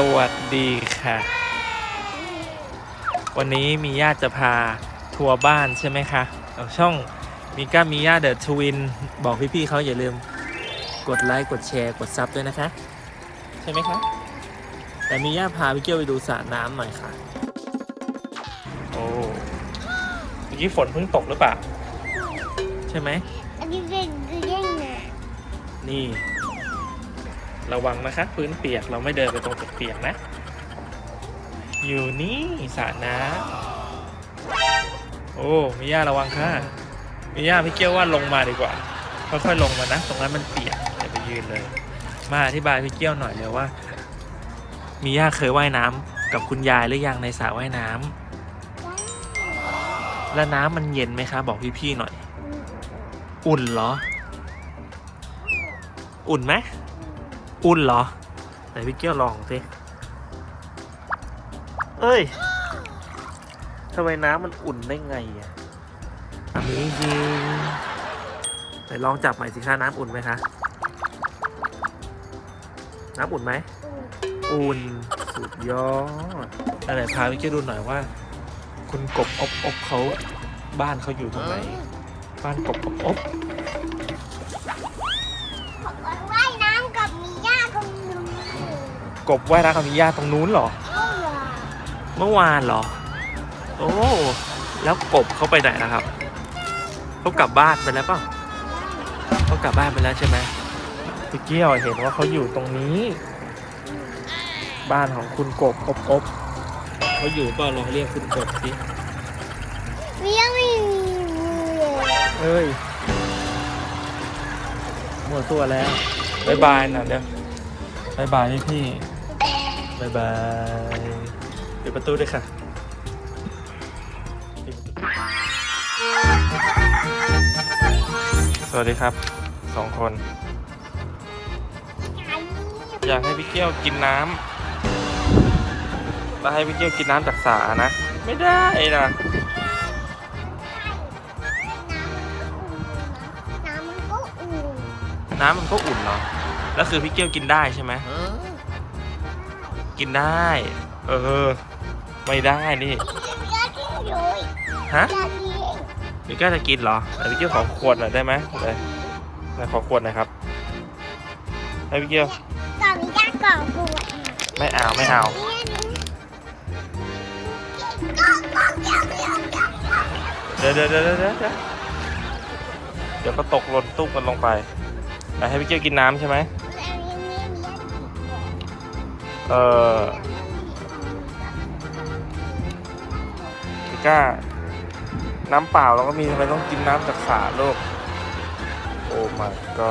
สวัสดีค่ะ วันนี้มีญาติจะพาทัวร์บ้านใช่ไหมคะเอาช่องมีก้ามีญาติเดอะทวิน บอกพี่ๆเขาอย่าลืม กดไลค์ กดแชร์ กดซับด้วยนะคะ ใช่ไหมคะ แต่มีญาติพาพี่เกี้ยวไปดูสระน้ำหน่อยค่ะ โอ้เมื่อกี้ฝนเพิ่งตกหรือเปล่า ใช่ไหม อันนี้เป็นเรื่องนะนี่ ระวังนะคะพื้นเปียกเราไม่เดินไปตรงเปียกๆนะ อยู่นี่สระน้ำโอ้มิย่าระวังค่ะมิย่าพี่เกี้ยวว่าลงมาดีกว่าค่อยๆลงมานะ ตรงนั้นมันเปียกอย่าไปยืนเลย มาอธิบายพี่เกี้ยวหน่อยเลยว่ามิย่าเคยว่ายน้ำกับคุณยายหรือยังในสระว่ายน้ำแล้วน้ำมันเย็นไหมคะบอกพี่ๆหน่อย อุ่นเหรอ อุ่นไหม อุ่นเหรอไหนพี่เกี้ยวลองสิเอ้ยทำไมน้ำมันอุ่นได้ไงอะอันนี้จริงไหนลองจับใหม่สิคะน้ำอุ่นไหมคะน้ำอุ่นไหมอุ่นสุดยอดอันไหนพาพี่เกี้ยวดูหน่อยว่า คุณกบอบอบเขาบ้านเขาอยู่ตรงไหนบ้านกบอบอบ กบว่ายน้ำกับมิย่าตรงนู้นเหรอเมื่อวานเมื่อวานเหรอ โอ้ แล้วกบเขาไปไหนนะครับเขากลับบ้านไปแล้วเปล่าเขากลับบ้านไปแล้วใช่ไหมพี่เกี้ยวเห็นว่าเขาอยู่ตรงนี้ บ้านของคุณกบอบอบเขาอยู่เปล่าลองเรียกคุณกบสิมีย่าไม่มีมือเลยเอ้ยหมดตัวแล้วบายบายนะเดี๋ยวบายบายพี่บายบายปิดประตูด้วยค่ะปิดประตูสวัสดีครับสองคน อยากให้พี่เกี้ยวกินน้ำแล้วให้พี่เกี้ยวกินน้ำจากสานะ ไม่ได้นะน้ำมันก็อุ่นน้ำมันก็อุ่นเหรอแล้วคือพี่เกี้ยวกินได้ใช่ไหม กินได้ เออ ไม่ได้นี่ย่ากินเลยฮะย่ากินพี่เกี้ยวจะกินเหรอแต่พี่เกี้ยวขอขวดหน่อยได้ไหมเลยไหนขอขวดหน่อยครับให้พี่เกี้ยวกับมีย่าก่อนปวดไม่เอาไม่เอาเดี๋ยวเดี๋ยวเดี๋ยวเดี๋ยวเดี๋ยวเดี๋ยวก็ตกหล่นตุ๊บกันลงไปไหนให้พี่เกี้ยวกินน้ำใช่ไหม เอ่อก้า น้ำเปล่าเราก็มีทำไมต้องกินน้ำจากสาโลก โอ้มาก็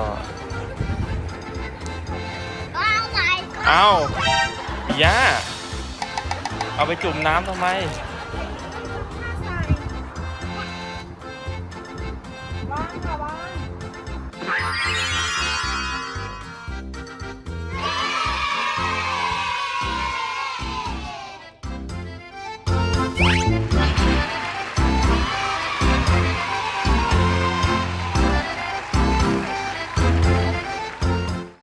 เอาย่าเอาไปจุ่มน้ำทำไม บ้างค่ะบ้าง